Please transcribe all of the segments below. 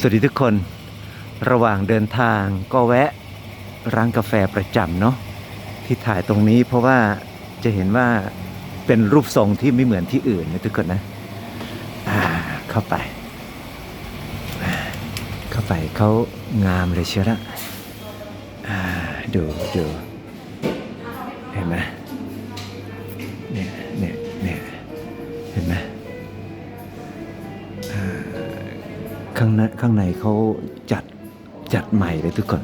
สวัสดีทุกคน ระหว่างเดินทางก็แวะร้านกาแฟประจำเนาะที่ถ่ายตรงนี้เพราะว่าจะเห็นว่าเป็นรูปทรงที่ไม่เหมือนที่อื่นนะทุกคนนะอ่าเข้าไป เข้าไปเขางามเลยเชียวละอ่าดูดูเห็นไหมเนี่ยเนี่ยเนี่ยเห็นไหม ข้างในข้างในเขาจัดจัดใหม่เลยทุกคน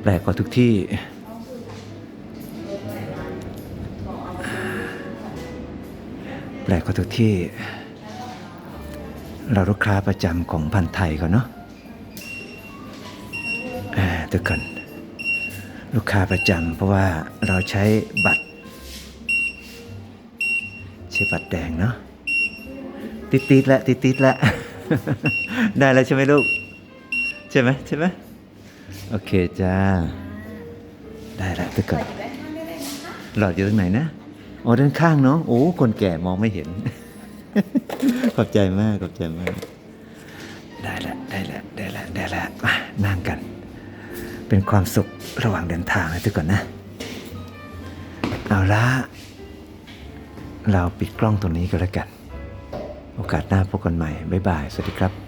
แปลกกว่าทุกที่ แปลกกว่าทุกที่ เราลูกค้าประจำของพันไทยเขาเนาะทุกคน ลูกค้าประจำเพราะว่าเราใช้บัตรใช้บัตรแดงเนาะติดติดๆแล้วติดติดๆแล้ว ได้แล้วใช่ไหมลูก ใช่ไหมใช่ไหมโอเคจ้า ได้แล้วทุกคนหลอดอยู่ตรงไหนนะอ๋อด้านข้างเนาะโอ้คนแก่มองไม่เห็น ขอบใจมากขอบใจมาก ได้แล้วได้แล้วได้แล้วได้แล้วมานั่งกัน เป็นความสุขระหว่างเดินทางนะทุกคนนะ เอาละเราปิดกล้องตรงนี้ก็แล้วกัน โอกาสหน้าพบกันใหม่ บ๊ายบาย สวัสดีครับ